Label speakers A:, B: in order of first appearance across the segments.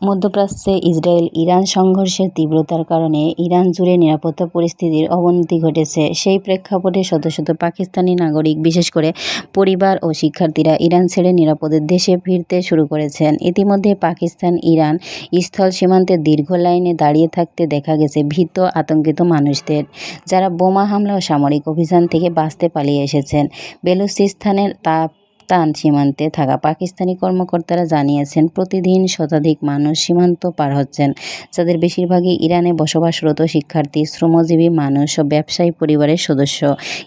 A: মধ্যপ্রাচ্যে Israel Iran সংঘর্ষের তীব্রতার কারণে ইরান জুড়ে নিরাপত্তা পরিস্থিতির অবনতি ঘটেছে। সেই প্রেক্ষাপটে শত শত পাকিস্তানি নাগরিক, বিশেষ করে পরিবার ও শিক্ষার্থীরা ইরান ছেড়ে নিরাপদে দেশে ফিরতে শুরু করেছেন। ইতিমধ্যে পাকিস্তান, ইরান স্থল সীমান্তে দীর্ঘ লাইনে দাঁড়িয়ে থাকতে দেখা গেছে ভীত, আতঙ্কিত মানুষদের, যারা বোমা হামলা ও সামরিক অভিযান থেকে বাঁচতে পালিয়ে এসেছেন। বেলুচিস্তানের তাপ তান সীমান্তে থাকা পাকিস্তানি কর্মকর্তারা জানিয়েছেন, প্রতিদিন শতাধিক মানুষ সীমান্ত পার হচ্ছেন। যাদের বেশিরভাগই ইরানে বসবাসরত শিক্ষার্থী, শ্রমজীবী মানুষ ও ব্যবসায়ী পরিবারের সদস্য।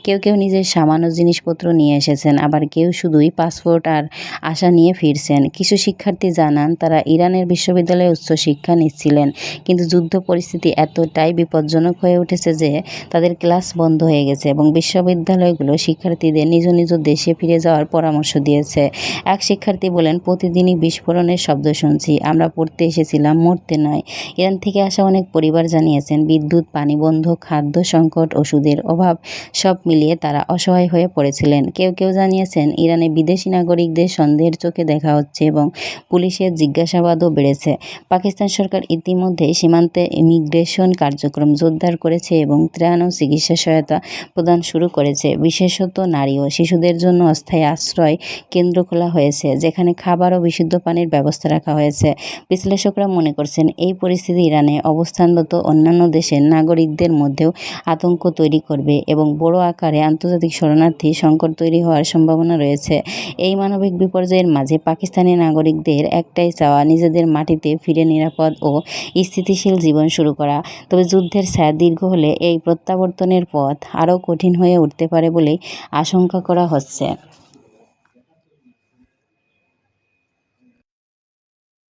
A: কেউ কেউ নিজের সামান্য জিনিসপত্র নিয়ে এসেছেন, আবার কেউ শুধুই পাসপোর্ট আর আশা নিয়ে ফিরছেন। কিছু শিক্ষার্থী জানান, তারা ইরানের বিশ্ববিদ্যালয়ে উচ্চশিক্ষা নিচ্ছিলেন, কিন্তু যুদ্ধ পরিস্থিতি এতটাই বিপজ্জনক হয়ে উঠেছে যে তাদের ক্লাস বন্ধ হয়ে গেছে এবং বিশ্ববিদ্যালয়গুলো শিক্ষার্থীদের নিজ নিজ দেশে ফিরে যাওয়ার পরামর্শ দিয়েছে। এক শিক্ষার্থী বলেন, প্রতিদিনই বিস্ফোরণের শব্দ শুনছি। আমরা পড়তে এসেছিলাম, মরতে নয়। ইরান থেকে আসা অনেক পরিবার জানিয়েছেন, বিদ্যুৎ, পানি বন্ধ, খাদ্য সংকট, ওষুধের অভাব, সব মিলিয়ে তারা অসহায় হয়ে পড়েছিলেন। কেউ কেউ জানিয়েছেন, ইরানে বিদেশি নাগরিকদের সন্দেহের চোখে দেখা হচ্ছে এবং পুলিশের জিজ্ঞাসাবাদও বেড়েছে। পাকিস্তান সরকার ইতিমধ্যে সীমান্তে ইমিগ্রেশন কার্যক্রম জোরদার করেছে এবং ত্রাণ ও চিকিৎসা সহায়তা প্রদান শুরু করেছে। বিশেষত নারী ও শিশুদের জন্য অস্থায়ী আশ্রয় কেন্দ্র খোলা হয়েছে, যেখানে খাবার ও বিশুদ্ধ পানির ব্যবস্থা রাখা হয়েছে। বিশ্লেষকরা মনে করছেন, এই পরিস্থিতি ইরানে অবস্থানরত অন্যান্য দেশের নাগরিকদের মধ্যেও আতঙ্ক তৈরি করবে এবং বড় আকারে আন্তর্জাতিক শরণার্থী সংকট তৈরি হওয়ার সম্ভাবনা রয়েছে। এই মানবিক বিপর্যয়ের মাঝে পাকিস্তানি নাগরিকদের একটাই চাওয়া, নিজেদের মাটিতে ফিরে নিরাপদ ও স্থিতিশীল জীবন শুরু করা। তবে যুদ্ধের ছায়া দীর্ঘ হলে এই প্রত্যাবর্তনের পথ আরও কঠিন হয়ে উঠতে পারে বলেই আশঙ্কা করা হচ্ছে।